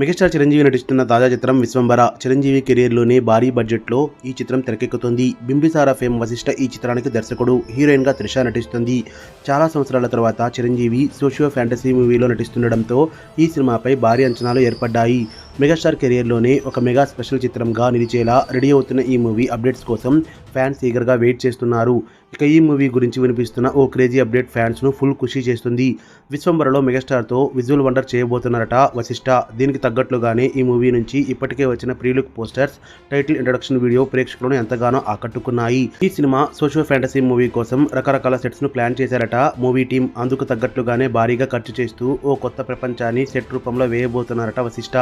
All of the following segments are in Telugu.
Megastar Chiranjeevi నటిస్తున్న తాజా చిత్రం విశ్వంబర చిరంజీవి కెరీర్లోనే భారీ బడ్జెట్లో ఈ చిత్రం తెరకెక్కుతుంది. బింబిసారా ఫేమ్ వశిష్ట ఈ చిత్రానికి దర్శకుడు హీరోయిన్గా త్రిష నటిస్తుంది. చాలా సంవత్సరాల తర్వాత చిరంజీవి సోషియో ఫ్యాంటసీ మూవీలో నటిస్తుండడంతో ఈ సినిమాపై భారీ అంచనాలు ఏర్పడ్డాయి. మెగాస్టార్ కెరియర్లోనే ఒక మెగా స్పెషల్ చిత్రంగా నిలిచేలా రెడీ అవుతున్న ఈ మూవీ అప్డేట్స్ కోసం ఫ్యాన్స్ ఈగర్గా వెయిట్ చేస్తున్నారు. ఇక ఈ మూవీ గురించి వినిపిస్తున్న ఓ క్రేజీ అప్డేట్ ఫ్యాన్స్ను ఫుల్ ఖుషి చేస్తుంది. విశ్వంబరలో మెగాస్టార్తో విజువల్ వండర్ చేయబోతున్నారట వశిష్ట. దీనికి తగ్గట్లుగానే ఈ మూవీ నుంచి ఇప్పటికే వచ్చిన pre look posters title introduction video ప్రేక్షకులను ఎంతగానో ఆకట్టుకున్నాయి. ఈ సినిమా సోషల్ ఫ్యాంటసీ మూవీ కోసం రకరకాల సెట్స్ను ప్లాన్ చేశారట. మూవీ టీం అందుకు తగ్గట్లుగానే భారీగా ఖర్చు చేస్తూ ఓ కొత్త ప్రపంచాన్ని సెట్ రూపంలో వేయబోతున్నారట వశిష్ట.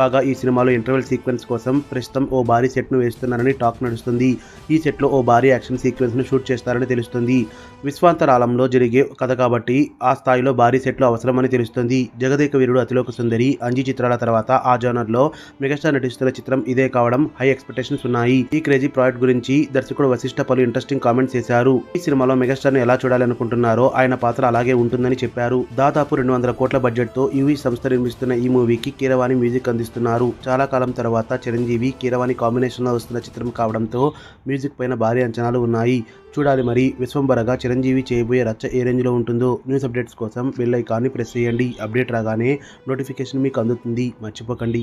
కాగా ఈ సినిమాలో ఇంటర్వెల్ సీక్వెన్స్ కోసం ప్రస్తుతం ఓ భారీ సెట్ను వేస్తున్నారని టాక్ నడుస్తుంది. ఈ సెట్ సెట్లో ఓ భారీ యాక్షన్ సీక్వెన్స్ను షూట్ చేస్తారని తెలుస్తుంది. విశ్వాంతరాలంలో జరిగే కథ కాబట్టి ఆ స్థాయిలో భారీ సెట్లు అవసరమని తెలుస్తుంది. జగదేక వీరుడు అతిలోక సుందరి అంజీ చిత్రాల తర్వాత ఆ జానర్లో మెగాస్టార్ నటిస్తున్న చిత్రం ఇదే కావడం హై ఎక్స్పెక్టేషన్స్ ఉన్నాయి. ఈ క్రేజీ ప్రాజెక్ట్ గురించి దర్శకుడు వశిష్ఠ పలు ఇంట్రెస్టింగ్ కామెంట్స్ చేశారు. ఈ సినిమాలో మెగాస్టార్ని ఎలా చూడాలనుకుంటున్నారో ఆయన పాత్ర అలాగే ఉంటుందని చెప్పారు. దాదాపు రెండు వందల కోట్ల బడ్జెట్తో యూవీ సంస్థ నిర్మిస్తున్న ఈ మూవీకి కీరవాణి మ్యూజిక్ అందిస్తున్నారు. చాలా కాలం తర్వాత చిరంజీవి కీరవాణి కాంబినేషన్లో వస్తున్న చిత్రం కావడంతో మ్యూజిక్ పైన భారీ అంచనాలు ఉన్నాయి. చూడాలి మరి. విశ్వంబరగా చిరంజీవి చేయబోయే రచ్చ ఏ రేంజ్లో ఉంటుందో న్యూస్ అప్డేట్స్ కోసం బెల్ ఐకాన్ని ప్రెస్ చేయండి. అప్డేట్ రాగానే నోటిఫికేషన్ మీకు అందుతుంది. మర్చిపోకండి.